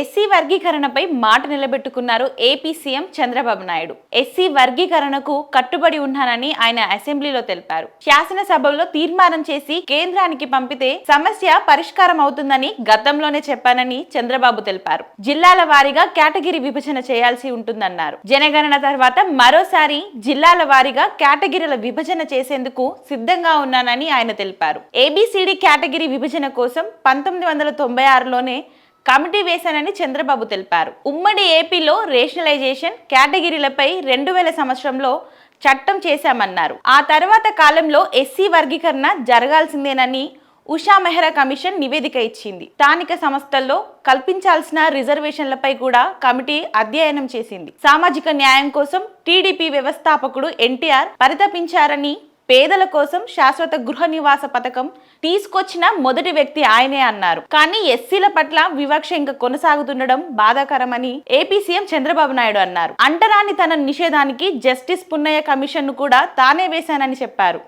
SC వర్గీకరణపై మాట నిలబెట్టుకున్నారు AP CM Chandrababu Naidu. SC వర్గీకరణకు కట్టుబడి ఉన్నానని ఆయన అసెంబ్లీలో తెలిపారు. శాసనసభలో తీర్మానం చేసి కేంద్రానికి పంపితే సమస్య పరిష్కారం అవుతుందని గతంలోనే చెప్పానని చంద్రబాబు తెలిపారు. జిల్లాల వారీగా కేటగిరీ విభజన చేయాల్సి ఉంటుందన్నారు. జనగణన తర్వాత మరోసారి జిల్లాల వారీగా కేటగిరీల విభజన చేసేందుకు సిద్ధంగా ఉన్నానని ఆయన తెలిపారు. ఏబిసిడి కేటగిరీ విభజన కోసం పంతొమ్మిది వందల తొంభై ఆరులోనే కమిటీ వేశానని చంద్రబాబు తెలిపారు. ఉమ్మడి ఏపీలో రేషనలైజేషన్ కేటగిరీలపై రెండు వేల సంవత్సరంలో చట్టం చేశామన్నారు. ఆ తర్వాత కాలంలో ఎస్సీ వర్గీకరణ జరగాల్సిందేనని ఉషా మెహ్రా కమిషన్ నివేదిక ఇచ్చింది. స్థానిక సంస్థల్లో కల్పించాల్సిన రిజర్వేషన్లపై కూడా కమిటీ అధ్యయనం చేసింది. సామాజిక న్యాయం కోసం టీడీపీ వ్యవస్థాపకుడు ఎన్టీఆర్ పరితపించారని పేదల కోసం శాశ్వత గృహ నివాస పథకం తీసుకొచ్చిన మొదటి వ్యక్తి ఆయనే అన్నారు. కానీ ఎస్సీల పట్ల వివక్ష ఇంకా కొనసాగుతుండడం బాధాకరమని ఏపీ సీఎం చంద్రబాబు నాయుడు అన్నారు. అంటరాని తన నిషేధానికి జస్టిస్ పున్నయ్య కమిషన్ను కూడా తానే వేశానని చెప్పారు.